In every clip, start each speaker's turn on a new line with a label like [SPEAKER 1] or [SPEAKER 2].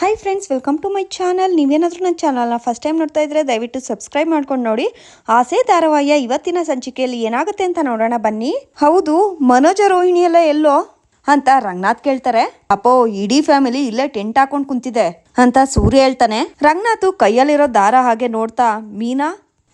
[SPEAKER 1] Hi friends welcome to my channel ನೀವೇನಾದರೂ ನನ್ನ ಚಾನಲ್ನ ಫಸ್ಟ್ ಟೈಮ್ ನೋಡ್ತಾ ಇದ್ರೆ ದಯವಿಟ್ಟು ಸಬ್ಸ್ಕ್ರೈಬ್ ಮಾಡ್ಕೊಂಡು ನೋಡಿ. ಆಸೆ ಧಾರಾವಾಹಿಯ ಇವತ್ತಿನ ಸಂಚಿಕೆಯಲ್ಲಿ ಏನಾಗುತ್ತೆ ಅಂತ ನೋಡೋಣ ಬನ್ನಿ. ಹೌದು, ಮನೋಜ ರೋಹಿಣಿ ಎಲ್ಲ ಎಲ್ಲೋ ಅಂತ ರಂಗನಾಥ್ ಕೇಳ್ತಾರೆ. ಅಪ್ಪೋ, ಇಡೀ ಫ್ಯಾಮಿಲಿ ಇಲ್ಲೇ ಟೆಂಟ್ ಹಾಕೊಂಡು ಕುಂತಿದೆ ಅಂತ ಸೂರ್ಯ ಹೇಳ್ತಾನೆ. ರಂಗನಾಥ್ ಕೈಯಲ್ಲಿರೋ ದಾರ ಹಾಗೆ ನೋಡ್ತಾ, ಮೀನಾ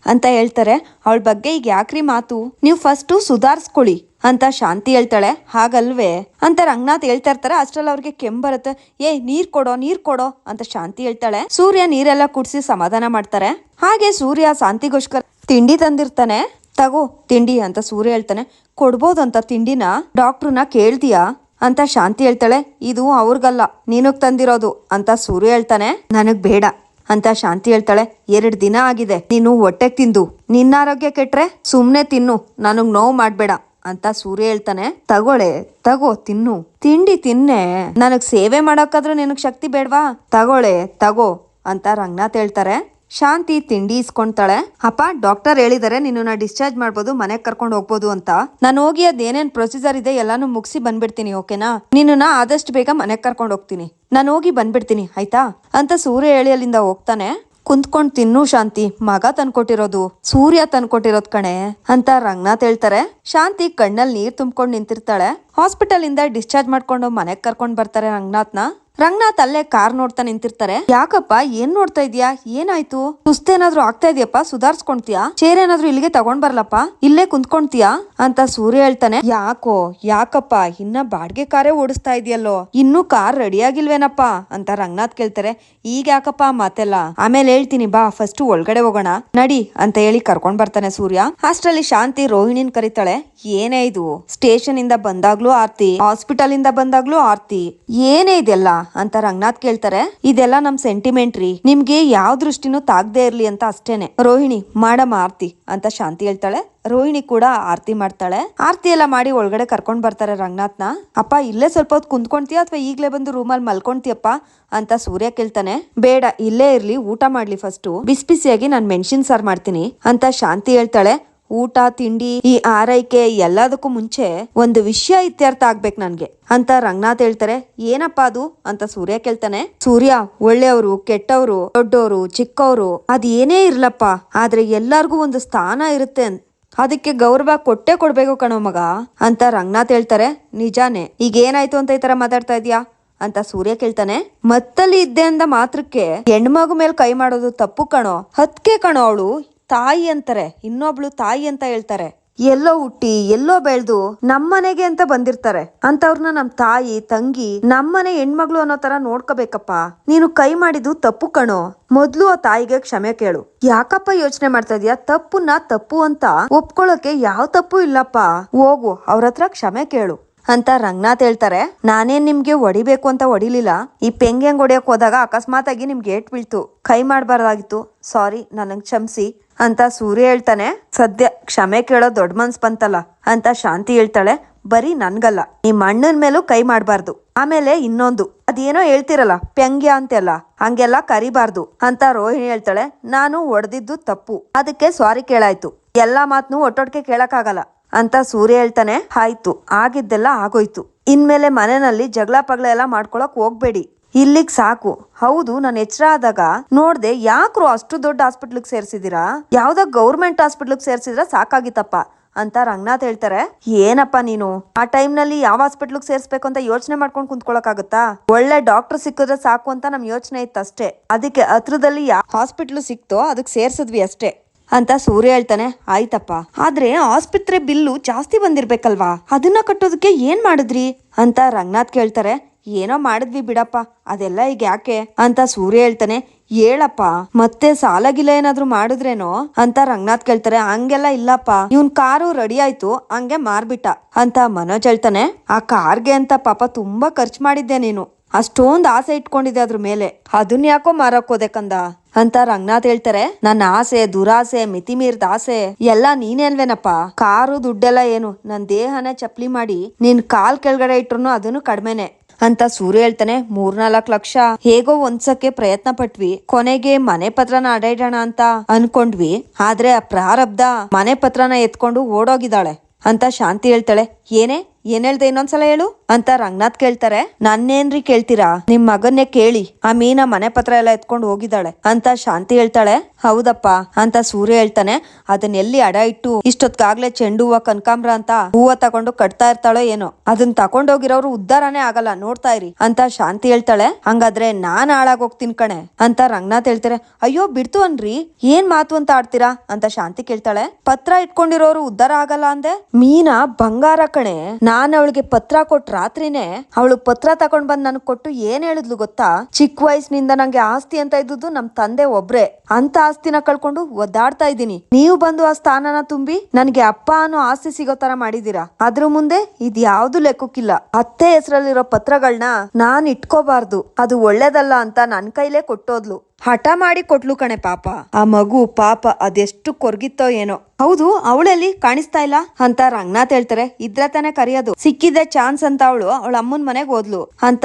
[SPEAKER 1] ಅಂತ ಹೇಳ್ತಾರೆ. ಅವಳ ಬಗ್ಗೆ ಈಗ ಯಾಕ್ರಿ ಮಾತು? ನೀವು ಫಸ್ಟು ಸುಧಾರಿಸ್ಕೊಳ್ಳಿ ಅಂತ ಶಾಂತಿ ಹೇಳ್ತಾಳೆ. ಹಾಗಲ್ವೇ? ಅಂತ ರಂಗನಾಥ್ ಹೇಳ್ತಾ ಇರ್ತಾರೆ. ಅಷ್ಟ್ರಲ್ಲಿ ಅವ್ರಿಗೆ ಕೆಮ್ಮು ಬರುತ್ತೆ. ಏ, ನೀರ್ ಕೊಡೋ ನೀರ್ ಕೊಡೋ ಅಂತ ಶಾಂತಿ ಹೇಳ್ತಾಳೆ. ಸೂರ್ಯ ನೀರೆಲ್ಲ ಕುಡ್ಸಿ ಸಮಾಧಾನ ಮಾಡ್ತಾರೆ. ಹಾಗೆ ಸೂರ್ಯ ಶಾಂತಿಗೋಸ್ಕರ ತಿಂಡಿ ತಂದಿರ್ತಾನೆ. ತಗೋ, ತಿಂಡಿ ಅಂತ ಸೂರ್ಯ ಹೇಳ್ತಾನೆ. ಕೊಡ್ಬೋದಂತ ತಿಂಡಿನ? ಡಾಕ್ಟ್ರನ್ನ ಕೇಳ್ತೀಯಾ? ಅಂತ ಶಾಂತಿ ಹೇಳ್ತಾಳೆ. ಇದು ಅವ್ರಿಗಲ್ಲ, ನೀನಗ್ ತಂದಿರೋದು ಅಂತ ಸೂರ್ಯ ಹೇಳ್ತಾನೆ. ನನಗ್ ಬೇಡ ಅಂತ ಶಾಂತಿ ಹೇಳ್ತಾಳೆ, ಎರಡ್ ದಿನ ಆಗಿದೆ, ನೀನು ಹೊಟ್ಟೆಗೆ ತಿಂದು. ನಿನ್ನ ಆರೋಗ್ಯ ಕೆಟ್ರೆ, ಸುಮ್ನೆ ತಿನ್ನು. ನನಗ್ ನೋವು ಮಾಡ್ಬೇಡ, ಅಂತ ಸೂರ್ಯ ಹೇಳ್ತಾನೆ. ತಗೊಳೆ, ತಗೋ, ತಿನ್ನು. ತಿಂಡಿ ತಿನ್ನೆ. ನನಗ್ ಸೇವೆ ಮಾಡೋಕಾದ್ರೂ ನಿನಗ್ ಶಕ್ತಿ ಬೇಡ್ವಾ? ತಗೊಳೆ, ತಗೋ, ಅಂತ ರಂಗನಾಥ್ ಹೇಳ್ತಾರೆ. ಶಾಂತಿ ತಿಂಡಿ ಇಸ್ಕೊಂತಾಳೆ. ಅಪ್ಪ, ಡಾಕ್ಟರ್ ಹೇಳಿದರೆ ನಿನ್ನ ಡಿಸ್ಚಾರ್ಜ್ ಮಾಡ್ಬೋದು, ಮನೆಗೆ ಕರ್ಕೊಂಡು ಹೋಗ್ಬೋದು ಅಂತ. ನಾನು ಹೋಗಿ ಅದೇನೇನ್ ಪ್ರೊಸೀಜರ್ ಇದೆ ಎಲ್ಲಾನು ಮುಗಿಸಿ ಬಂದ್ಬಿಡ್ತೀನಿ, ಓಕೆನಾ? ನಿನ್ನ ಆದಷ್ಟು ಬೇಗ ಮನೆಗೆ ಕರ್ಕೊಂಡು ಹೋಗ್ತೀನಿ. ನಾನು ಹೋಗಿ ಬಂದ್ಬಿಡ್ತೀನಿ, ಆಯ್ತಾ? ಅಂತ ಸೂರ್ಯ ಹೇಳಿ ಅಲ್ಲಿಂದ ಹೋಗ್ತಾನೆ. ಕುಂತ್ಕೊಂಡ್ ತಿನ್ನು ಶಾಂತಿ, ಮಗ ತಂದ್ಕೊಟ್ಟಿರೋದು. ಸೂರ್ಯ ತಂದ್ಕೊಟ್ಟಿರೋದ್ ಕಣೆ, ಅಂತ ರಂಗನಾಥ್ ಹೇಳ್ತಾರೆ. ಶಾಂತಿ ಕಣ್ಣಲ್ಲಿ ನೀರ್ ತುಂಬ್ಕೊಂಡ್ ನಿಂತಿರ್ತಾಳೆ. ಹಾಸ್ಪಿಟಲ್ ಇಂದ ಡಿಸ್ಚಾರ್ಜ್ ಮಾಡ್ಕೊಂಡು ಮನೆಗ್ ಕರ್ಕೊಂಡ್ ಬರ್ತಾರೆ ರಂಗನಾಥ್ನ. ರಂಗನಾಥ್ ಅಲ್ಲೇ ಕಾರ್ ನೋಡ್ತಾ ನಿಂತಿರ್ತಾರೆ. ಯಾಕಪ್ಪ, ಏನ್ ನೋಡ್ತಾ ಇದ್ಯಾ? ಏನಾಯ್ತು? ಸುಸ್ತೇನಾದ್ರೂ ಆಗ್ತಾ ಇದೆಯಪ್ಪ? ಸುಧಾರ್ಸ್ಕೊಂತೀಯಾ ಚೇರ್ ಏನಾದ್ರೂ ಇಲ್ಲಿಗೆ ತಗೊಂಡ್ ಬರ್ಲಪ್ಪ? ಇಲ್ಲೇ ಕುಂತ್ಕೊಂತೀಯಾ ಅಂತ ಸೂರ್ಯ ಹೇಳ್ತಾನೆ. ಯಾಕೋ, ಯಾಕಪ್ಪ? ಇನ್ನ ಬಾಡ್ಗೆ ಕಾರೇ ಓಡಿಸ್ತಾ ಇದೆಯಲ್ಲೋ? ಇನ್ನು ಕಾರ್ ರೆಡಿ ಆಗಿಲ್ವೇನಪ್ಪ? ಅಂತ ರಂಗನಾಥ್ ಕೇಳ್ತಾರೆ. ಈಗ ಯಾಕಪ್ಪ ಮಾತೆಲ್ಲ? ಆಮೇಲೆ ಹೇಳ್ತೀನಿ, ಬಾ ಫಸ್ಟ್ ಒಳಗಡೆ ಹೋಗೋಣ. ನಡಿ, ಅಂತ ಹೇಳಿ ಕರ್ಕೊಂಡ್ ಬರ್ತಾನೆ ಸೂರ್ಯ. ಅಷ್ಟ್ರಲ್ಲಿ ಶಾಂತಿ ರೋಹಿಣಿನ್ ಕರೀತಾಳೆ. ಏನೇ ಇದು? ಸ್ಟೇಷನ್ ಇಂದ ಬಂದಾಗ್ಲೂ ಆರ್ತಿ ಹಾಸ್ಪಿಟಲ್ ಇಂದ ಬಂದಾಗ್ಲೂ ಆರ್ತಿ. ಏನೇ ಇದೆಲ್ಲ? ಅಂತ ರಂಗನಾಥ್ ಕೇಳ್ತಾರೆ. ಇದೆಲ್ಲ ನಮ್ ಸೆಂಟಿಮೆಂಟ್ ರೀ. ನಿಮ್ಗೆ ಯಾವ ದೃಷ್ಟಿನೂ ತಾಗ್ದೇ ಇರ್ಲಿ ಅಂತ ಅಷ್ಟೇನೆ. ರೋಹಿಣಿ ಮಾಡಮ್ಮ ಆರ್ತಿ ಅಂತ ಶಾಂತಿ ಹೇಳ್ತಾಳೆ. ರೋಹಿಣಿ ಕೂಡ ಆರತಿ ಮಾಡ್ತಾಳೆ. ಆರತಿ ಎಲ್ಲ ಮಾಡಿ ಒಳಗಡೆ ಕರ್ಕೊಂಡ್ ಬರ್ತಾರೆ ರಂಗನಾಥ್ನ. ಅಪ್ಪ, ಇಲ್ಲೇ ಸ್ವಲ್ಪ ಹೊತ್ತು ಕುಂತ್ಕೊಂತೀಯ ಅಥವಾ ಈಗ್ಲೇ ಬಂದು ರೂಮಲ್ಲಿ ಮಲ್ಕೊಂತೀಯಪ್ಪ ಅಂತ ಸೂರ್ಯ ಕೇಳ್ತಾನೆ. ಬೇಡ, ಇಲ್ಲೇ ಇರ್ಲಿ, ಊಟ ಮಾಡ್ಲಿ ಫಸ್ಟ್ ಬಿಸಿ ಬಿಸಿಯಾಗಿ ನಾನು ಮೆಣಸಿನ ಸಾರ್ ಮಾಡ್ತೀನಿ ಅಂತ ಶಾಂತಿ ಹೇಳ್ತಾಳೆ. ಊಟ, ತಿಂಡಿ, ಈ ಆರೈಕೆ ಎಲ್ಲದಕ್ಕೂ ಮುಂಚೆ ಒಂದು ವಿಷಯ ಇತ್ಯರ್ಥ ಆಗ್ಬೇಕು ನನ್ಗೆ. ಅಂತ ರಂಗನಾಥ್ ಹೇಳ್ತಾರೆ, ಏನಪ್ಪ ಅದು? ಅಂತ ಸೂರ್ಯ ಕೇಳ್ತಾನೆ. ಸೂರ್ಯ, ಒಳ್ಳೆಯವರು, ಕೆಟ್ಟವರು, ದೊಡ್ಡವರು, ಚಿಕ್ಕವರು, ಅದ್ ಏನೇ ಇರ್ಲಪ್ಪ, ಆದ್ರೆ ಎಲ್ಲಾರ್ಗೂ ಒಂದು ಸ್ಥಾನ ಇರುತ್ತೆ ಅದಕ್ಕೆ ಗೌರವ ಕೊಟ್ಟೆ ಕೊಡ್ಬೇಕು ಕಣೋ ಮಗ, ಅಂತ ರಂಗನಾಥ್ ಹೇಳ್ತಾರೆ. ನಿಜಾನೇ ಈಗ ಏನಾಯ್ತು ಅಂತ ಈ ತರ ಮಾತಾಡ್ತಾ ಇದ್ಯಾ ಅಂತ ಸೂರ್ಯ ಕೇಳ್ತಾನೆ. ಮತ್ತಲ್ಲಿ ಇದ್ದೆ ಅಂದ ಮಾತ್ರಕ್ಕೆ ಹೆಣ್ಮಗು ಮೇಲೆ ಕೈ ಮಾಡೋದು ತಪ್ಪು ಕಣೋ. ಹತ್ಕೆ ಕಣೋ ಅವಳು. ತಾಯಿ ಅಂತಾರೆ, ಇನ್ನೊಬ್ಳು ತಾಯಿ ಅಂತ ಹೇಳ್ತಾರೆ. ಎಲ್ಲೋ ಹುಟ್ಟಿ, ಎಲ್ಲೋ ಬೆಳೆದು ನಮ್ಮನೆಗೆ ಅಂತ ಬಂದಿರ್ತಾರೆ. ಅಂತವ್ರನ್ನ ನಮ್ ತಾಯಿ, ತಂಗಿ, ನಮ್ಮನೆ ಹೆಣ್ಮಗಳು ಅನ್ನೋ ತರ ನೋಡ್ಕೋಬೇಕಪ್ಪ. ನೀನು ಕೈ ಮಾಡಿದ್ದು ತಪ್ಪು ಕಣೋ. ಮೊದ್ಲು ಆ ತಾಯಿಗೆ ಕ್ಷಮೆ ಕೇಳು. ಯಾಕಪ್ಪ ಯೋಚನೆ ಮಾಡ್ತಾ ಇದೀಯ? ತಪ್ಪುನ ತಪ್ಪು ಅಂತ ಒಪ್ಕೊಳ್ಳೋಕೆ ಯಾವ ತಪ್ಪು ಇಲ್ಲಪ್ಪ. ಹೋಗು, ಅವ್ರ ಹತ್ರ ಕ್ಷಮೆ ಕೇಳು. ಅಂತ ರಂಗನಾಥ್ ಹೇಳ್ತಾರೆ, ನಾನೇನ್ ನಿಮ್ಗೆ ಹೊಡಿಬೇಕು ಅಂತ ಹೊಡಿಲಿಲ್ಲ. ಈ ಪೆಂಗೆಂಗ್ ಹೊಡಿಯಕ್ ಹೋದಾಗ ಅಕಸ್ಮಾತ್ ಆಗಿ ನಿಮ್ಗೆ ಏಟ್ ಬೀಳ್ತು. ಕೈ ಮಾಡಬಾರ್ದಾಗಿತ್ತು. ಸಾರಿ ನನಗೆ ಕ್ಷಮಿಸಿ. ಅಂತ ಸೂರ್ಯ ಹೇಳ್ತಾನೆ, ಸದ್ಯ ಕ್ಷಮೆ ಕೇಳೋ ದೊಡ್ಡ ಮನ್ಸ್ ಬಂತಲ್ಲ ಅಂತ ಶಾಂತಿ ಹೇಳ್ತಾಳೆ. ಬರೀ ನನ್ಗಲ್ಲ ನಿಮ್ ಅಣ್ಣನ ಮೇಲೂ ಕೈ ಮಾಡಬಾರ್ದು. ಆಮೇಲೆ ಇನ್ನೊಂದು, ಅದೇನೋ ಹೇಳ್ತಿರಲ್ಲ ಪೆಂಗ್ಯ ಅಂತೆಲ್ಲ ಹಂಗೆಲ್ಲ ಕರಿಬಾರ್ದು ಅಂತ ರೋಹಿಣಿ ಹೇಳ್ತಾಳೆ. ನಾನು ಒಡೆದಿದ್ದು ತಪ್ಪು, ಅದಕ್ಕೆ ಸಾರಿ ಕೇಳಾಯ್ತು, ಎಲ್ಲಾ ಮಾತ್ನು ಒಟ್ಟೊಟ್ಟಿಗೆ ಕೇಳಕ್ಕಾಗಲ್ಲ ಅಂತ ಸೂರ್ಯ ಹೇಳ್ತಾನೆ. ಆಯ್ತು, ಆಗಿದ್ದೆಲ್ಲ ಆಗೋಯ್ತು. ಇನ್ಮೇಲೆ ಮನೆಯಲ್ಲಿ ಜಗಳ ಪಗಳ ಎಲ್ಲ ಮಾಡ್ಕೊಳಕ್ ಹೋಗ್ಬೇಡಿ. ಇಲ್ಲಿಗ್ ಸಾಕು. ಹೌದು, ನಾನು ಎಚ್ಚರ ಆದಾಗ ನೋಡ್ದೆ ಯಾಕ್ರು ಅಷ್ಟು ದೊಡ್ಡ ಹಾಸ್ಪಿಟ್ಲಿಗೆ ಸೇರ್ಸಿದಿರಾ? ಯಾವ್ದೋ ಗೌರ್ಮೆಂಟ್ ಹಾಸ್ಪಿಟ್ಲಿಗೆ ಸೇರ್ಸಿದ್ರ ಸಾಕಾಗಿತ್ತಪ್ಪ ಅಂತ ರಂಗನಾಥ್ ಹೇಳ್ತಾರೆ. ಏನಪ್ಪ ನೀನು? ಆ ಟೈಮ್ನಲ್ಲಿ ಯಾವ ಹಾಸ್ಪಿಟ್ಲಿಗೆ ಸೇರ್ಸ್ಬೇಕು ಅಂತ ಯೋಚನೆ ಮಾಡ್ಕೊಂಡು ಕುಂತ್ಕೊಳಕಾಗತ್ತಾ ಒಳ್ಳೆ ಡಾಕ್ಟರ್ ಸಿಕ್ಕಿದ್ರೆ ಸಾಕು ಅಂತ ನಮ್ ಯೋಚನೆ ಇತ್ತು ಅಷ್ಟೇ. ಅದಕ್ಕೆ ಹತ್ರದಲ್ಲಿ ಯಾವ ಹಾಸ್ಪಿಟ್ಲ್ ಸಿಕ್ತೋ ಅದಕ್ಕೆ ಸೇರ್ಸಿದ್ವಿ ಅಷ್ಟೇ ಅಂತ ಸೂರ್ಯ ಹೇಳ್ತಾನೆ. ಆಯ್ತಪ್ಪ. ಆದ್ರೆ ಆಸ್ಪತ್ರೆ ಬಿಲ್ಲು ಜಾಸ್ತಿ ಬಂದಿರ್ಬೇಕಲ್ವಾ? ಅದನ್ನ ಕಟ್ಟೋದಕ್ಕೆ ಏನ್ ಮಾಡಿದ್ರಿ? ಅಂತ ರಂಗನಾಥ್ ಕೇಳ್ತಾರೆ. ಏನೋ ಮಾಡಿದ್ವಿ ಬಿಡಪ್ಪ, ಅದೆಲ್ಲ ಈಗ ಯಾಕೆ ಅಂತ ಸೂರ್ಯ ಹೇಳ್ತಾನೆ, ಹೇಳಪ್ಪ, ಮತ್ತೆ ಸಾಲ ಗಿಲ ಏನಾದ್ರು ಮಾಡಿದ್ರೇನೋ ಅಂತ ರಂಗನಾಥ್ ಕೇಳ್ತಾರೆ, ಹಂಗೆಲ್ಲ ಇಲ್ಲಪ್ಪ, ಇವನ್ ಕಾರು ರೆಡಿ ಆಯ್ತು, ಹಂಗೆ ಮಾರ್ಬಿಟ್ಟ ಅಂತ ಮನೋಜ್ ಹೇಳ್ತಾನೆ, ಆ ಕಾರ್ಗೆ ಅಂತ ಪಾಪ ತುಂಬಾ ಖರ್ಚು ಮಾಡಿದ್ದೆ ನೀನು, ಅಷ್ಟೊಂದ್ ಆಸೆ ಇಟ್ಕೊಂಡಿದ್ದೆ ಅದ್ರ ಮೇಲೆ, ಅದನ್ನ ಯಾಕೋ ಮಾರಕ್ ಹೋದೆ ಕಂದ ಅಂತ ರಂಗನಾಥ್ ಹೇಳ್ತಾರೆ, ನನ್ನ ಆಸೆ, ದುರಾಸೆ ಮಿತಿ ಮೀರ್ದ ಆಸೆ, ಎಲ್ಲ ನೀನೇನ್ವೇನಪ್ಪ ಕಾರು ದುಡ್ಡೆಲ್ಲ ಏನು, ನನ್ ದೇಹನ ಚಪ್ಲಿ ಮಾಡಿ, ನಿನ್ ಕಾಲ್ ಕೆಳಗಡೆ ಇಟ್ರು ಅದನ್ನು ಕಡಿಮೆನೆ ಅಂತ ಸೂರ್ಯ ಹೇಳ್ತಾನೆ. ಮೂರ್ನಾಲ್ಕು ಲಕ್ಷ. ಹೇಗೋ ಒಂದ್ಸಕ್ಕೆ ಪ್ರಯತ್ನ ಪಟ್ವಿ ಕೊನೆಗೆ ಮನೆ ಪತ್ರನ ಅಡೈಡೋಣ ಅಂತ ಅನ್ಕೊಂಡ್ವಿ. ಆದ್ರೆ ಆ ಪ್ರಾರಬ್ಧ ಮನೆ ಪತ್ರನ ಎತ್ಕೊಂಡು ಓಡೋಗಿದ್ದಾಳೆ ಅಂತ ಶಾಂತಿ ಹೇಳ್ತಾಳೆ. ಏನೇ? ಏನ್ ಹೇಳ್ದೆ ಇನ್ನೊಂದ್ಸಲ ಹೇಳು? ಅಂತ ರಂಗನಾಥ್ ಕೇಳ್ತಾರೆ. ನನ್ನೇನ್ರಿ ಕೇಳ್ತೀರಾ? ನಿಮ್ ಮಗನ್ನೇ ಕೇಳಿ. ಆ ಮೀನ ಮನೆ ಪತ್ರ ಎಲ್ಲ ಎತ್ಕೊಂಡು ಹೋಗಿದ್ದಾಳೆ. ಅಂತ ಶಾಂತಿ ಹೇಳ್ತಾಳೆ. ಹೌದಪ್ಪ. ಅಂತ ಸೂರ್ಯ ಹೇಳ್ತಾನೆ. ಅದನ್ನ ಎಲ್ಲಿ ಅಡ ಇಟ್ಟು ಇಷ್ಟೊತ್ಕಾಗ್ಲೇ ಚೆಂಡು ಹೂವ ಕನಕಾಂಬ್ರ ಅಂತ ಹೂವ ತಗೊಂಡು ಕಟ್ತಾ ಇರ್ತಾಳೋ ಏನೋ. ಅದನ್ನ ತಕೊಂಡೋಗಿರೋರು ಉದ್ದಾರನೇ ಆಗಲ್ಲ. ನೋಡ್ತಾ ಇರಿ. ಅಂತ ಶಾಂತಿ ಹೇಳ್ತಾಳೆ. ಹಂಗಾದ್ರೆ ನಾನ್ ಹಾಳಾಗ್ ಹೋಗ್ತೀನಿ ಕಣೆ. ಅಂತ ರಂಗನಾಥ್ ಹೇಳ್ತಾರೆ. ಅಯ್ಯೋ, ಬಿಡ್ತು ಅನ್ರಿ. ಏನ್ ಮಾತು ಅಂತ ಆಡ್ತೀರಾ? ಅಂತ ಶಾಂತಿ ಕೇಳ್ತಾಳೆ. ಪತ್ರ ಇಟ್ಕೊಂಡಿರೋರು ಉದ್ದಾರ ಆಗಲ್ಲ ಅಂದೆ? ಮೀನಾ ಬಂಗಾರ ಕಣೆ. ನಾನ್ ಅವಳಿಗೆ ಪತ್ರ ಕೊಟ್ಟ ರಾತ್ರಿನೇ ಅವಳು ಪತ್ರ ತಕೊಂಡ್ ಬಂದ್ ನನ್ಗ್ ಕೊಟ್ಟು ಏನ್ ಹೇಳಿದ್ಲು ಗೊತ್ತಾ? ಚಿಕ್ಕ ವಯಸ್ಸಿನಿಂದ ನಂಗೆ ಆಸ್ತಿ ಅಂತ ಇದ್ದುದು ನಮ್ ತಂದೆ ಒಬ್ರೆ. ಅಂತ ಆಸ್ತಿನ ಕಳ್ಕೊಂಡು ಒದ್ದಾಡ್ತಾ ಇದ್ದೀನಿ. ನೀವು ಬಂದು ಆ ಸ್ಥಾನನ ತುಂಬಿ ನನ್ಗೆ ಅಪ್ಪ ಅನ್ನೋ ಆಸ್ತಿ ಸಿಗೋ ತರ ಮಾಡಿದೀರಾ ಅದ್ರ ಮುಂದೆ ಇದ್ ಯಾವ್ದು ಲೆಕ್ಕಕ್ಕಿಲ್ಲ. ಅತ್ತೆ ಹೆಸರಲ್ಲಿರೋ ಪತ್ರಗಳನ್ನ ನಾನ್ ಇಟ್ಕೋಬಾರ್ದು. ಅದು ಒಳ್ಳೇದಲ್ಲ ಅಂತ ನನ್ ಕೈಲೇ ಕೊಟ್ಟೋದ್ಲು. ಹಠ ಮಾಡಿ ಕೊಟ್ಲು ಕಣೆ ಪಾಪ. ಆ ಮಗು ಪಾಪ ಅದೆಷ್ಟು ಕೊರ್ಗಿತ್ತೋ ಏನೋ. ಹೌದು, ಅವಳಲ್ಲಿ ಕಾಣಿಸ್ತಾ ಇಲ್ಲ ಅಂತ ರಂಗನಾಥ್ ಹೇಳ್ತಾರೆ. ಇದ್ರ ತಾನೇ ಕರೆಯೋದು. ಸಿಕ್ಕಿದ್ದ ಚಾನ್ಸ್ ಅಂತ ಅವಳು ಅವಳ ಅಮ್ಮನ ಮನೆಗೆ ಹೋದ್ಲು. ಅಂತ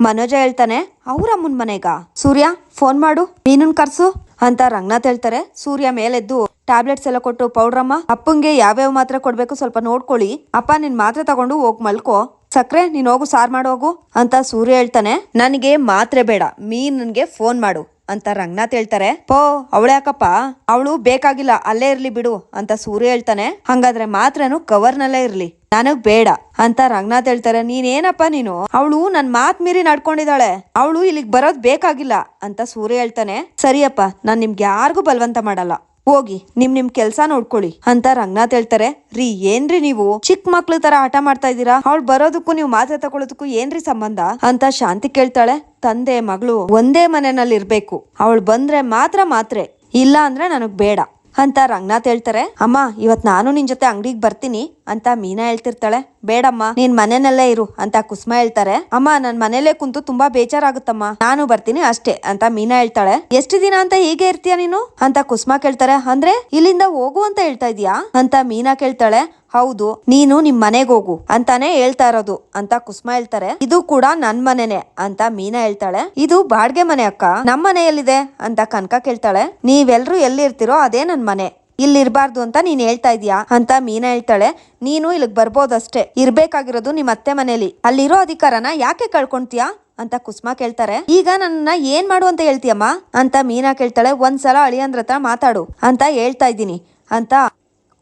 [SPEAKER 1] ಮನೋಜ ಹೇಳ್ತಾನೆ, ಅವ್ರ ಅಮ್ಮನ್ ಮನೆಗ? ಸೂರ್ಯ, ಫೋನ್ ಮಾಡು. ನೀನನ್ ಕರ್ಸು. ಅಂತ ರಂಗನಾಥ್ ಹೇಳ್ತಾರೆ. ಸೂರ್ಯ ಮೇಲೆದ್ದು ಟ್ಯಾಬ್ಲೆಟ್ಸ್ ಎಲ್ಲ ಕೊಟ್ಟು, ಪೌಡ್ರಮ್ಮ, ಅಪ್ಪಂಗೆ ಯಾವ್ಯಾವ ಮಾತ್ರೆ ಕೊಡ್ಬೇಕು ಸ್ವಲ್ಪ ನೋಡ್ಕೊಳ್ಳಿ. ಅಪ್ಪ ನಿನ್ ಮಾತ್ರೆ ತಗೊಂಡು ಹೋಗ್ ಮಲ್ಕೋ. ಸಕ್ರೆ, ನೀನ್ ಹೋಗು, ಸಾರ್ ಮಾಡೋಗು ಅಂತ ಸೂರ್ಯ ಹೇಳ್ತಾನೆ. ನನಗೆ ಮಾತ್ರೆ ಬೇಡ ಮೀನ್ ನನ್ಗೆ ಫೋನ್ ಮಾಡು ಅಂತ ರಂಗನಾಥ್ ಹೇಳ್ತಾರೆ. ಪೋ, ಅವಳೆ ಯಾಕಪ್ಪ? ಅವಳು ಬೇಕಾಗಿಲ್ಲ, ಅಲ್ಲೇ ಇರ್ಲಿ ಬಿಡು ಅಂತ ಸೂರ್ಯ ಹೇಳ್ತಾನೆ. ಹಂಗಾದ್ರೆ ಮಾತ್ರನು ಕವರ್ನಲ್ಲೇ ಇರ್ಲಿ, ನನಗ್ ಬೇಡ ಅಂತ ರಂಗನಾಥ್ ಹೇಳ್ತಾರೆ. ನೀನೇನಪ್ಪ ನೀನು? ಅವಳು ನನ್ ಮಾತ್ ಮೀರಿ ನಡ್ಕೊಂಡಿದ್ದಾಳೆ, ಅವಳು ಇಲ್ಲಿಗ್ ಬರೋದ್ ಬೇಕಾಗಿಲ್ಲ ಅಂತ ಸೂರ್ಯ ಹೇಳ್ತಾನೆ. ಸರಿಯಪ್ಪ, ನಾನ್ ನಿಮ್ಗೆ ಯಾರಿಗೂ ಬಲವಂತ ಮಾಡಲ್ಲ. ಹೋಗಿ, ನಿಮ್ ನಿಮ್ ಕೆಲ್ಸ ನೋಡ್ಕೊಳ್ಳಿ ಅಂತ ರಂಗನಾಥ್ ಹೇಳ್ತಾರೆ. ರೀ, ಏನ್ರಿ ನೀವು? ಚಿಕ್ಕ ಮಕ್ಳು ತರ ಆಟ ಮಾಡ್ತಾ ಇದ್ದೀರಾ? ಅವ್ಳು ಬರೋದಕ್ಕೂ ನೀವು ಮಾತ್ರೆ ತಗೊಳ್ಳೋದಕ್ಕೂ ಏನ್ರಿ ಸಂಬಂಧ? ಅಂತ ಶಾಂತಿ ಕೇಳ್ತಾಳೆ. ತಂದೆ, ಮಗಳು ಒಂದೇ ಮನೆಯಲ್ಲಿ ಇರ್ಬೇಕು ಅವಳು ಬಂದ್ರೆ ಮಾತ್ರ ಮಾತ್ರೆ, ಇಲ್ಲ ಅಂದ್ರೆ ನನಗ್ ಬೇಡ ಅಂತ ರಂಗನಾಥ್ ಹೇಳ್ತಾರೆ. ಅಮ್ಮ, ಇವತ್ ನಾನು ನಿನ್ ಜೊತೆ ಅಂಗಡಿಗೆ ಬರ್ತೀನಿ ಅಂತ ಮೀನಾ ಹೇಳ್ತಿರ್ತಾಳೆ. ಬೇಡಮ್ಮ, ನೀನ್ ಮನೆನಲ್ಲೇ ಇರು ಅಂತ ಕುಸುಮ ಹೇಳ್ತಾರೆ. ಅಮ್ಮ, ನನ್ ಮನೇಲೆ ಕುಂತು ತುಂಬಾ ಬೇಜಾರಾಗುತ್ತಮ್ಮ. ನಾನು ಬರ್ತೀನಿ ಅಷ್ಟೇ ಅಂತ ಮೀನಾ ಹೇಳ್ತಾಳೆ. ಎಷ್ಟು ದಿನ ಅಂತ ಹೀಗೆ ಇರ್ತೀಯ ನೀನು? ಅಂತ ಕುಸುಮ ಕೇಳ್ತಾರೆ. ಅಂದ್ರೆ, ಇಲ್ಲಿಂದ ಹೋಗು ಅಂತ ಹೇಳ್ತಾ ಇದೀಯಾ? ಅಂತ ಮೀನಾ ಕೇಳ್ತಾಳೆ. ಹೌದು, ನೀನು ನಿಮ್ ಮನೆಗ್ ಹೋಗು ಅಂತಾನೆ ಹೇಳ್ತಾ ಇರೋದು ಅಂತ ಕುಸುಮ ಹೇಳ್ತಾರೆ. ಇದು ಕೂಡ ನನ್ ಮನೆನೆ ಅಂತ ಮೀನಾ ಹೇಳ್ತಾಳೆ. ಇದು ಬಾಡ್ಗೆ ಮನೆ ಅಕ್ಕ. ನಮ್ ಮನೆಯಲ್ಲಿದೆ ಅಂತ ಕನಕ ಕೇಳ್ತಾಳೆ. ನೀವೆಲ್ರು ಎಲ್ಲಿರ್ತೀರೋ ಅದೇ ನನ್ ಮನೆ. ಇಲ್ಲಿ ಇರಬಾರ್ದು ಅಂತ ನೀನ್ ಹೇಳ್ತಾ ಇದೀಯಾ? ಅಂತ ಮೀನಾ ಹೇಳ್ತಾಳೆ. ನೀನು ಇಲ್ಲಿಗ್ ಬರ್ಬೋದಷ್ಟೇ. ಇರ್ಬೇಕಾಗಿರೋದು ನಿಮ್ಮ ಅತ್ತೆ ಮನೇಲಿ. ಅಲ್ಲಿರೋ ಅಧಿಕಾರನ ಯಾಕೆ ಕಳ್ಕೊಂತೀಯಾ? ಅಂತ ಕುಸ್ಮಾ ಕೇಳ್ತಾರೆ. ಈಗ ನನ್ನ ಏನ್ ಮಾಡು ಅಂತ ಹೇಳ್ತೀಯಮ್ಮ? ಅಂತ ಮೀನಾ ಕೇಳ್ತಾಳೆ. ಒಂದ್ಸಲ ಅಳಿಯಂದ್ರ ಮಾತಾಡು ಅಂತ ಹೇಳ್ತಾ ಇದ್ದೀನಿ. ಅಂತ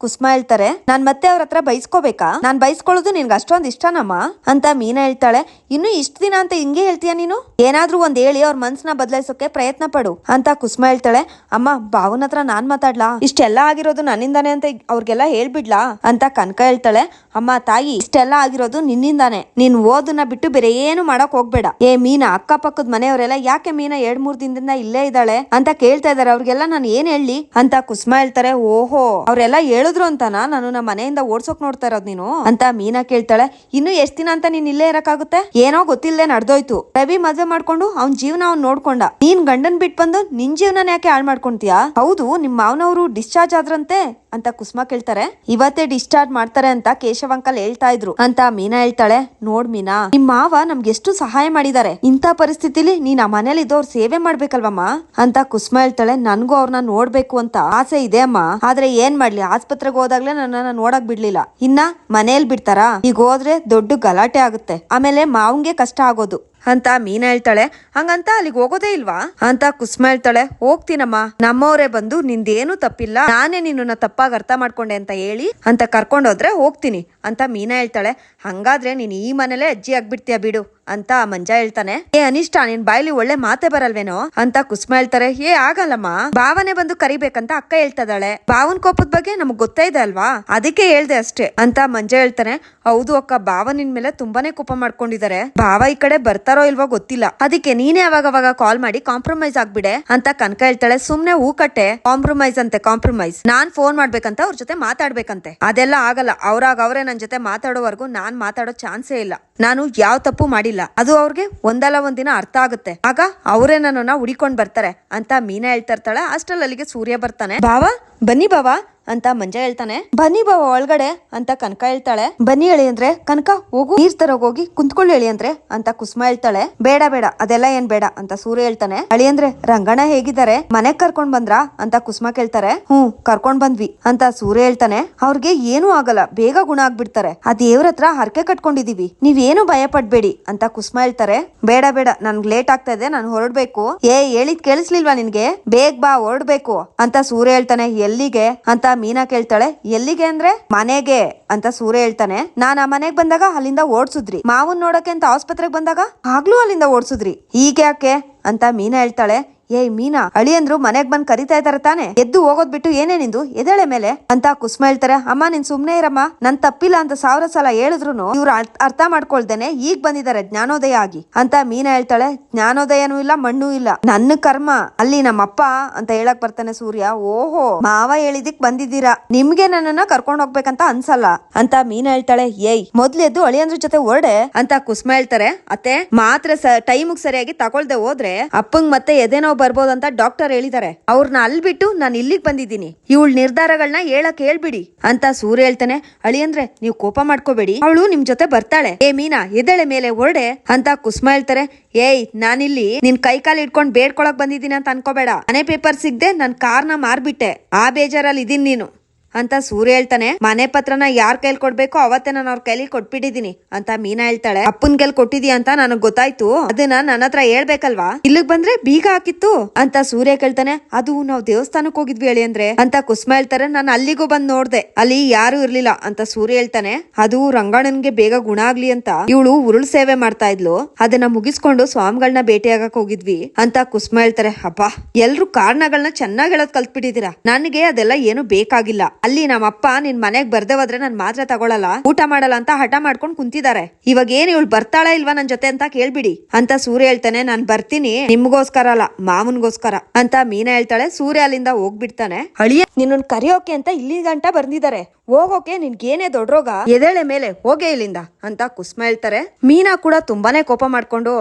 [SPEAKER 1] ಕುಸುಮ ಹೇಳ್ತಾರೆ, ನಾನ್ ಮತ್ತೆ ಅವ್ರ ಹತ್ರ ಬೈಸ್ಕೋಬೇಕಾ? ನಾನ್ ಬೈಸ್ಕೊಳ್ಳೋದು ನಿನ್ಗೆ ಅಷ್ಟೊಂದ್ ಇಷ್ಟನಮ್ಮ? ಅಂತ ಮೀನಾ ಹೇಳ್ತಾಳೆ, ಇನ್ನು ಇಷ್ಟ ದಿನ ಅಂತ ಹಿಂಗೆ ಹೇಳ್ತೀಯ ನೀನು? ಏನಾದ್ರೂ ಒಂದ್ ಹೇಳಿ ಅವ್ರ ಮನ್ಸನ್ನ ಬದಲಾಯಿಸೋಕೆ ಪ್ರಯತ್ನ ಪಡು, ಅಂತ ಕುಸ್ಮಾ ಹೇಳ್ತಾಳೆ, ಅಮ್ಮ ಬಾವನ ಹತ್ರ ನಾನ್ ಮಾತಾಡ್ಲಾ? ಇಷ್ಟೆಲ್ಲ ಆಗಿರೋದು ನನ್ನಿಂದಾನೆ ಅಂತ ಅವ್ರಿಗೆಲ್ಲ ಹೇಳ್ಬಿಡ್ಲಾ? ಅಂತ ಕನಕ ಹೇಳ್ತಾಳೆ, ಅಮ್ಮ, ತಾಯಿ, ಇಷ್ಟೆಲ್ಲ ಆಗಿರೋದು ನಿನ್ನಿಂದಾನೆ. ನೀನ್ ಓದನ್ನ ಬಿಟ್ಟು ಬೇರೆ ಏನು ಮಾಡಕ್ ಹೋಗ್ಬೇಡ. ಏ ಮೀನಾ, ಅಕ್ಕಪಕ್ಕದ ಮನೆಯವರೆಲ್ಲ ಯಾಕೆ ಮೀನಾ ಎರಡ್ ಮೂರ್ ದಿನದಿಂದ ಇಲ್ಲೇ ಇದ್ದಾಳೆ? ಅಂತ ಕೇಳ್ತಾ ಇದಾರೆ, ಅವ್ರಿಗೆಲ್ಲ ನಾನು ಏನ್ ಹೇಳಿ? ಅಂತ ಕುಸ್ಮ ಹೇಳ್ತಾರೆ, ಓಹೋ, ಅವ್ರೆಲ್ಲ ಹೇಳಿದ್ರು ಅಂತಾನ? ನಾನು ನಮ್ಮ ಮನೆಯಿಂದ ಓಡ್ಸೋಕ್ ನೋಡ್ತಾ ಇರೋದ್ ನೀನು. ಅಂತ ಮೀನಾ ಕೇಳ್ತಾಳೆ. ಇನ್ನು ಎಷ್ಟ್ ದಿನ ಅಂತ ನೀನ್ ಇಲ್ಲೇ ಇರಕ್ಕಾಗುತ್ತೆ? ಏನೋ ಗೊತ್ತಿಲ್ಲದೆ ನಡ್ದೋಯ್ತು. ರವಿ ಮದ್ವೆ ಮಾಡ್ಕೊಂಡು ಅವ್ನ್ ಜೀವನ ಅವ್ನ್ ನೋಡ್ಕೊಂಡ. ನೀನ್ ಗಂಡನ್ ಬಿಟ್ ಬಂದು ನಿನ್ ಜೀವನ ಯಾಕೆ ಹಾಳ್ ಮಾಡ್ಕೊಂತೀಯ? ಹೌದು, ನಿಮ್ ಮಾವನವರು ಡಿಸ್ಚಾರ್ಜ್ ಆದ್ರಂತೆ, ಅಂತ ಕುಸ್ಮಾ ಕೇಳ್ತಾರೆ. ಇವತ್ತೇ ಡಿಸ್ಚಾರ್ಜ್ ಮಾಡ್ತಾರೆ ಅಂತ ಕೇಶವ್ ಅಂಕಲ್ ಹೇಳ್ತಾ ಇದ್ರು, ಅಂತ ಮೀನಾ ಹೇಳ್ತಾಳೆ. ನೋಡ್ ಮೀನಾ, ನಿಮ್ ಮಾವ ನಮ್ಗೆ ಎಷ್ಟು ಸಹಾಯ ಮಾಡಿದ್ದಾರೆ ಇಂಥ ಪರಿಸ್ಥಿತಿಲಿ ನೀನ್ ಆ ಮನೇಲಿ ಇದ್ದವ್ರ ಸೇವೆ ಮಾಡ್ಬೇಕಲ್ವಮ್ಮ? ಅಂತ ಕುಸ್ಮಾ ಹೇಳ್ತಾಳೆ. ನನ್ಗೂ ಅವ್ರನ್ನ ನೋಡ್ಬೇಕು ಅಂತ ಆಸೆ ಇದೆ ಅಮ್ಮ. ಆದ್ರೆ ಏನ್ ಮಾಡ್ಲಿ? ಆಸ್ಪತ್ರೆಗೆ ಹೋದಾಗ್ಲೇ ನನ್ನ ನೋಡಕ್ ಬಿಡ್ಲಿಲ್ಲ. ಇನ್ನ ಮನೇಲಿ ಬಿಡ್ತಾರಾ? ಈಗ ಹೋದ್ರೆ ದೊಡ್ಡ ಗಲಾಟೆ ಆಗುತ್ತೆ. ಆಮೇಲೆ ಮಾವಂಗೆ ಕಷ್ಟ ಆಗೋದು. ಅಂತ ಮೀನಾ ಹೇಳ್ತಾಳೆ. ಹಂಗಂತ ಅಲ್ಲಿಗೆ ಹೋಗೋದೇ ಇಲ್ವಾ? ಅಂತ ಕುಸುಮ ಹೇಳ್ತಾಳೆ. ಹೋಗ್ತೀನಮ್ಮ. ನಮ್ಮವರೇ ಬಂದು ನಿಂದೇನು ತಪ್ಪಿಲ್ಲ. ನಾನೇ ನಿನ್ನ ತಪ್ಪಾಗಿ ಅರ್ಥ ಮಾಡ್ಕೊಂಡೆ ಅಂತ ಹೇಳಿ ಅಂತ ಕರ್ಕೊಂಡೋದ್ರೆ ಹೋಗ್ತೀನಿ ಅಂತ ಮೀನಾ ಹೇಳ್ತಾಳೆ. ಹಂಗಾದ್ರೆ ನೀನ್ ಈ ಮನೇಲೆ ಅಜ್ಜಿ ಆಗ್ಬಿಡ್ತೀಯ ಬಿಡು ಅಂತ ಮಂಜ ಹೇಳ್ತಾನೆ. ಏ ಅನಿಷ್ಟ, ನಿನ್ ಬಾಯ್ಲಿ ಒಳ್ಳೆ ಮಾತೆ ಬರಲ್ವೇನೋ? ಅಂತ ಕುಸುಮ ಹೇಳ್ತಾರೆ. ಏ ಆಗಲ್ಲಮ್ಮ. ಭಾವನೆ ಬಂದು ಕರಿಬೇಕಂತ ಅಕ್ಕ ಹೇಳ್ತದಾಳೆ. ಭಾವನ್ ಕೋಪದ ಬಗ್ಗೆ ನಮಗ್ ಗೊತ್ತೇ ಇದೆ ಅಲ್ವಾ? ಅದಕ್ಕೆ ಹೇಳ್ದೆ ಅಷ್ಟೇ ಅಂತ ಮಂಜ ಹೇಳ್ತಾನೆ. ಹೌದು ಅಕ್ಕ, ಭಾವ ನಿನ್ ಮೇಲೆ ತುಂಬಾನೇ ಕೋಪ ಮಾಡ್ಕೊಂಡಿದ್ದಾರೆ ಭಾವ ಈ ಕಡೆ ಬರ್ತಾರೋ ಇಲ್ವೋ ಗೊತ್ತಿಲ್ಲ. ಅದಕ್ಕೆ ನೀನೇ ಅವಾಗ ಅವಾಗ ಕಾಲ್ ಮಾಡಿ ಕಾಂಪ್ರಮೈಸ್ ಆಗ್ಬಿಡೆ ಅಂತ ಕನಕ ಹೇಳ್ತಾಳೆ. ಸುಮ್ನೆ ಹೂ ಕಟ್ಟೆ ಕಾಂಪ್ರಮೈಸ್ ಅಂತೆ ಕಾಂಪ್ರಮೈಸ್ ನಾನ್ ಫೋನ್ ಮಾಡ್ಬೇಕಂತ ಅವ್ರ ಜೊತೆ ಮಾತಾಡ್ಬೇಕಂತೆ. ಅದೆಲ್ಲ ಆಗಲ್ಲ. ಅವ್ರಾಗ ಅವರೇ ನನ್ ಜೊತೆ ಮಾತಾಡೋವರೆಗೂ ನಾನ್ ಮಾತಾಡೋ ಚಾನ್ಸೇ ಇಲ್ಲ. ನಾನು ಯಾವ ತಪ್ಪು ಮಾಡಿಲ್ಲ. ಅದು ಅವ್ರಿಗೆ ಒಂದಲ್ಲ ಒಂದಿನ ಅರ್ಥ ಆಗುತ್ತೆ. ಆಗ ಅವರೇ ನನ್ನನ್ನ ಹುಡಿಕೊಂಡ್ ಬರ್ತಾರೆ ಅಂತ ಮೀನಾ ಹೇಳ್ತಾ ಇರ್ತಾಳೆ. ಅಷ್ಟ್ರಲ್ಲಿ ಅಲ್ಲಿಗೆ ಸೂರ್ಯ ಬರ್ತಾನೆ. ಬಾವಾ, ಬನ್ನಿ ಬಾವ. ಅಂತ ಮಂಜ ಹೇಳ್ತಾನೆ. ಬನ್ನಿ ಬಾವ ಒಳಗಡೆ ಅಂತ ಕನಕ ಹೇಳ್ತಾಳೆ. ಬನ್ನಿ ಹೇಳಿ ಅಂದ್ರೆ, ಕನಕ ಹೋಗು, ನೀರ್ ತರೋಗ್ ಹೋಗಿ ಕುಂತ್ಕೊಳ್ಳಿ ಹೇಳಿ ಅಂದ್ರೆ ಅಂತ ಕುಸುಮ ಹೇಳ್ತಾಳೆ. ಬೇಡ ಬೇಡ, ಅದೆಲ್ಲ ಏನ್ ಬೇಡ ಅಂತ ಸೂರ್ಯ ಹೇಳ್ತಾನೆ. ಅಳಿ ಅಂದ್ರೆ, ರಂಗಣ್ಣ ಹೇಗಿದ್ದಾರೆ? ಮನೆಗ್ ಕರ್ಕೊಂಡ್ ಬಂದ್ರಾ ಅಂತ ಕುಸುಮ ಕೇಳ್ತಾರೆ. ಹ್ಮ್ ಕರ್ಕೊಂಡ್ ಬಂದ್ವಿ ಅಂತ ಸೂರ್ಯ ಹೇಳ್ತಾನೆ. ಅವ್ರಿಗೆ ಏನೂ ಆಗಲ್ಲ, ಬೇಗ ಗುಣ ಆಗ್ಬಿಡ್ತಾರೆ. ಆ ದೇವ್ರ ಹತ್ರ ಹರಕೆ ಕಟ್ಕೊಂಡಿದೀವಿ. ನೀವೇನು ಭಯ ಪಡ್ಬೇಡಿ ಅಂತ ಕುಸುಮ ಹೇಳ್ತಾರೆ. ಬೇಡ ಬೇಡ, ನನ್ಗೆ ಲೇಟ್ ಆಗ್ತಾ ಇದೆ, ನಾನು ಹೊರಡ್ಬೇಕು. ಏ, ಹೇಳಿದ್ ಕೇಳಿಸ್ಲಿಲ್ವಾ ನಿನ್ಗೆ? ಬೇಗ ಬಾ, ಹೊರಡ್ಬೇಕು ಅಂತ ಸೂರ್ಯ ಹೇಳ್ತಾನೆ. ಎಲ್ಲಿಗೆ? ಅಂತ ಮೀನಾ ಕೇಳ್ತಾಳೆ, ಎಲ್ಲಿಗೆ ಅಂದ್ರೆ? ಮನೆಗೆ, ಅಂತ ಸೂರ್ಯ ಹೇಳ್ತಾನೆ. ನಾನ್ ಆ ಮನೆಗ್ ಬಂದಾಗ ಅಲ್ಲಿಂದ ಓಡ್ಸುದ್ರಿ. ಮಾವನ್ ನೋಡಕ್ಕೆ ಅಂತ ಆಸ್ಪತ್ರೆಗೆ ಬಂದಾಗ ಆಗ್ಲೂ ಅಲ್ಲಿಂದ ಓಡ್ಸುದ್ರಿ. ಈಗ ಯಾಕೆ ಅಂತ ಮೀನಾ ಹೇಳ್ತಾಳೆ. ಏಯ್ ಮೀನಾ ಅಳಿಯಂದ್ರು ಮನೆಗ್ ಬಂದ್ ಕರಿತಾ ಇದಾರೆ ತಾನೆ? ಎದ್ದು ಹೋಗೋದ್ ಬಿಟ್ಟು ಏನೇ ನಿಂದು? ಎದಳೆ ಮೇಲೆ? ಅಂತ ಕುಸ್ಮ ಹೇಳ್ತಾರೆ. ಅಮ್ಮ, ನೀನ್ ಸುಮ್ನೆ ಇರಮ್ಮ. ನನ್ ತಪ್ಪಿಲ್ಲ ಅಂತ ಸಾವಿರ ಸಲ ಹೇಳಿದ್ರು ಇವ್ರು ಅರ್ಥ- ಮಾಡ್ಕೊಳ್ದೇನೆ ಈಗ ಬಂದಿದ್ದಾರೆ ಜ್ಞಾನೋದಯ ಆಗಿ ಅಂತ ಮೀನಾ ಹೇಳ್ತಾಳೆ. ಜ್ಞಾನೋದಯನೂ ಇಲ್ಲ, ಮಣ್ಣು ಇಲ್ಲ. ನನ್ನ ಕರ್ಮ, ಅಲ್ಲಿ ನಮ್ಮಪ್ಪ ಅಂತ ಹೇಳಕ್ ಬರ್ತಾನೆ ಸೂರ್ಯ. ಓಹೋ, ಮಾವ ಹೇಳಿದಿಕ್ ಬಂದಿದ್ದೀರಾ? ನಿಮ್ಗೆ ನನ್ನನ್ನ ಕರ್ಕೊಂಡ್ ಹೋಗ್ಬೇಕಂತ ಅನ್ಸಲ್ಲ ಅಂತ ಮೀನಾ ಹೇಳ್ತಾಳೆ. ಏಯ್ ಮೊದ್ಲೆದ್ದು ಅಳಿಯಂದ್ರ ಜೊತೆ ಹೊರಡೆ ಅಂತ ಕುಸ್ಮ ಹೇಳ್ತಾರೆ. ಅತ್ತೆ, ಮಾತ್ರ ಟೈಮ್ ಸರಿಯಾಗಿ ತಗೊಳ್ದೆ ಹೋದ್ರೆ ಅಪ್ಪಂಗ್ ಮತ್ತೆ ಎದೆ ನೋವು ಅಂತ ಡಾಕ್ಟರ್ ಹೇಳಿದ್ದಾರೆ. ಅವ್ರನ್ನ ಅಲ್ಲಿ ಬಿಟ್ಟು ನಾನು ಇಲ್ಲಿಗೆ ಬಂದಿದ್ದೀನಿ. ಇವಳ ನಿರ್ಧಾರಗಳನ್ನ ಹೇಳಕ್ ಹೇಳ್ಬಿಡಿ. ಅಂತ ಸೂರ್ಯ ಹೇಳ್ತಾನೆ. ಅಳಿ ಅಂದ್ರೆ ನೀವು ಕೋಪ ಮಾಡ್ಕೋಬೇಡಿ. ಅವಳು ನಿಮ್ ಜೊತೆ ಬರ್ತಾಳೆ. ಏ ಮೀನಾ ಎದಳೆ ಮೇಲೆ ಹೊರಡೆ ಅಂತ ಕುಸ್ಮಾ ಹೇಳ್ತಾರೆ. ಏಯ್, ನಾನಿಲ್ಲಿ ನಿನ್ ಕೈ ಕಾಲು ಇಟ್ಕೊಂಡ್ ಬೇಡ್ಕೊಳಕ್ ಬಂದಿದ್ದೀನಿ ಅಂತ ಅನ್ಕೋಬೇಡ. ಮನೆ ಪೇಪರ್ ಸಿಗ್ದೆ ನನ್ ಕಾರ್ನ ಮಾರ್ಬಿಟ್ಟೆ. ಆ ಬೇಜಾರಲ್ಲಿ ಇದೀನಿ ನೀನು. ಅಂತ ಸೂರ್ಯ ಹೇಳ್ತಾನೆ, ಮನೆ ಪತ್ರನ ಯಾರ್ ಕೈಲಿ ಕೊಡ್ಬೇಕು ಅವತ್ತೇ ನಾನು ಅವ್ರ ಕೈಲಿ ಕೊಟ್ಬಿಟ್ಟಿದೀನಿ ಅಂತ ಮೀನಾ ಹೇಳ್ತಾಳೆ. ಅಪ್ಪನ್ ಕೈಲಿ ಕೊಟ್ಟಿದೀಯ ಅಂತ ನನಗ್ ಗೊತ್ತಾಯ್ತು. ಅದನ್ನ ನನ್ನ ಹತ್ರ ಹೇಳ್ಬೇಕಲ್ವಾ? ಇಲ್ಲಿಗ್ ಬಂದ್ರೆ ಬೀಗ ಹಾಕಿತ್ತು ಅಂತ ಸೂರ್ಯ ಕೇಳ್ತಾನೆ, ಅದು ನಾವ್ ದೇವಸ್ಥಾನಕ್ ಹೋಗಿದ್ವಿ ಹೇಳಿ ಅಂದ್ರೆ, ಅಂತ ಕುಸ್ಮ ಹೇಳ್ತಾರೆ. ನಾನು ಅಲ್ಲಿಗೂ ಬಂದ್ ನೋಡ್ದೆ. ಅಲ್ಲಿ ಯಾರು ಇರ್ಲಿಲ್ಲ ಅಂತ ಸೂರ್ಯ ಹೇಳ್ತಾನೆ, ಅದು ರಂಗಣ್ಣನ್ಗೆ ಬೇಗ ಗುಣ ಆಗ್ಲಿ ಅಂತ ಇವಳು ಉರುಳ್ ಸೇವೆ ಮಾಡ್ತಾ ಇದ್ಲು. ಅದನ್ನ ಮುಗಿಸ್ಕೊಂಡು ಸ್ವಾಮಿಗಳನ್ನ ಭೇಟಿಯಾಗಕ್ ಹೋಗಿದ್ವಿ, ಅಂತ ಕುಸ್ಮ ಹೇಳ್ತಾರೆ. ಅಪ್ಪ ಎಲ್ರು ಕಾರಣಗಳನ್ನ ಚೆನ್ನಾಗ್ ಹೇಳೋದ್ ಕಲ್ತ್ಬಿಟ್ಟಿದೀರಾ. ನನಗೆ ಅದೆಲ್ಲ ಏನು ಬೇಕಾಗಿಲ್ಲ. ಅಲ್ಲಿ ನಮ್ಮಪ್ಪ ನಿನ್ ಮನೆಗ್ ಬರ್ದೆ ಹೋದ್ರೆ ನನ್ ಮಾತ್ರ ತಗೊಳಲ್ಲ. ಊಟ ಮಾಡಲ್ಲ ಅಂತ ಹಠ ಮಾಡ್ಕೊಂಡ್ ಕುಂತಿದ್ದಾರೆ ಇವಾಗ ಏನ್ ಇವಳು ಬರ್ತಾಳ ಇಲ್ವಾ ನನ್ ಜೊತೆ ಅಂತ ಕೇಳ್ಬಿಡಿ. ಅಂತ ಸೂರ್ಯ ಹೇಳ್ತಾನೆ, ನಾನ್ ಬರ್ತೀನಿ, ನಿಮ್ಗೋಸ್ಕರ ಅಲ್ಲ, ಮಾವನ್ಗೋಸ್ಕರ ಅಂತ ಮೀನಾ ಹೇಳ್ತಾಳೆ. ಸೂರ್ಯ ಅಲ್ಲಿಂದ ಹೋಗ್ಬಿಡ್ತಾನೆ. ಅಳಿಯ ನಿನ್ನ ಕರಿಯೋಕೆ ಅಂತ ಇಲ್ಲಿ ಗಂಟ ಬಂದಿದ್ದಾರೆ. ಹೋಗೋಕೆ ನಿನ್ಗೇನೇ ದೊಡ್ಡ ರೋಗ? ಎದೆಳೆ ಮೇಲೆ ಹೋಗೇ ಇಲ್ಲಿಂದ ಅಂತ ಕುಸ್ಮ ಹೇಳ್ತಾರೆ. ಮೀನಾ ಕೂಡ ತುಂಬಾನೇ ಕೋಪ ಮಾಡ್ಕೊಂಡು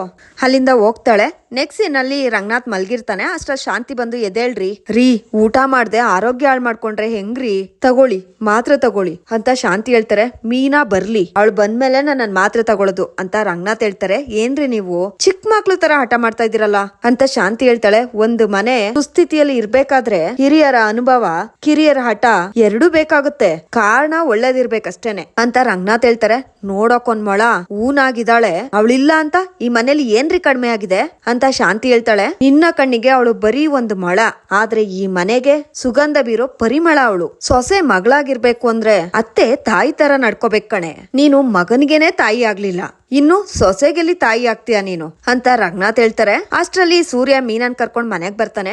[SPEAKER 1] ಅಲ್ಲಿಂದ ಹೋಗ್ತಾಳೆ. ನೆಕ್ಸ್ಟ್ನಲ್ಲಿ ರಂಗನಾಥ್ ಮಲ್ಗಿರ್ತಾನೆ. ಅಷ್ಟ ಶಾಂತಿ ಬಂದು ಎದೇಳ್ರಿ ರೀ, ಊಟ ಮಾಡ್ದೆ, ಆರೋಗ್ಯ ಹಾಳು ಮಾಡ್ಕೊಂಡ್ರೆ ಹೆಂಗ್ರಿ? ತಗೊಳ್ಳಿ, ಮಾತ್ರೆ ತಗೊಳ್ಳಿ ಅಂತ ಶಾಂತಿ ಹೇಳ್ತಾರೆ. ಮೀನಾ, ಬರ್ಲಿ. ಅವಳು ಬಂದ್ಮೇಲೆ ನಾನು ಮಾತ್ರ ಮಾತ್ರೆ ತಗೊಳ್ಳೋದು ಅಂತ ರಂಗನಾಥ್ ಹೇಳ್ತಾರೆ. ಏನ್ರಿ ನೀವು? ಚಿಕ್ಕ ಮಕ್ಳು ತರ ಹಠ ಮಾಡ್ತಾ ಇದೀರಲ್ಲ ಅಂತ ಶಾಂತಿ ಹೇಳ್ತಾಳೆ. ಒಂದು ಮನೆ ಸುಸ್ಥಿತಿಯಲ್ಲಿ ಇರ್ಬೇಕಾದ್ರೆ ಹಿರಿಯರ ಅನುಭವ, ಕಿರಿಯರ ಹಠ ಎರಡೂ ಬೇಕಾಗುತ್ತೆ. ಕಾರಣ ಒಳ್ಳೇದಿರ್ಬೇಕಷ್ಟೇನೆ ಅಂತ ರಂಗನಾಥ್ ಹೇಳ್ತಾರೆ. ನೋಡೋಕ್ ಒಂದ್ ಮೊಳ ಊನಾಗಿದ್ದಾಳೆ. ಅವಳಿಲ್ಲ ಅಂತ ಈ ಮನೇಲಿ ಏನ್ರಿ ಕಡಿಮೆ ಆಗಿದೆ ಅಂತ ಶಾಂತಿ ಹೇಳ್ತಾಳೆ. ನಿನ್ನ ಕಣ್ಣಿಗೆ ಅವಳು ಬರೀ ಒಂದು ಮಳ. ಆದ್ರೆ ಈ ಮನೆಗೆ ಸುಗಂಧ ಬೀರೋ ಪರಿಮಳ ಅವಳು. ಸೊಸೆ ಮಗಳಾಗಿರ್ಬೇಕು ಅಂದ್ರೆ ಅತ್ತೆ ತಾಯಿ ತರ ನಡ್ಕೋಬೇಕು ಕಣೆ. ನೀನು ಮಗನಿಗೆನೆ ತಾಯಿ ಆಗ್ಲಿಲ್ಲ. ಇನ್ನು ಸೊಸೆಗೆಲ್ಲಿ ತಾಯಿ ಆಗ್ತೀಯ ನೀನು ಅಂತ ರಂಗನಾಥ್ ಹೇಳ್ತಾರೆ. ಅಷ್ಟ್ರಲ್ಲಿ ಸೂರ್ಯ ಮೀನನ್ ಕರ್ಕೊಂಡ್ ಮನೆಗ್ ಬರ್ತಾನೆ.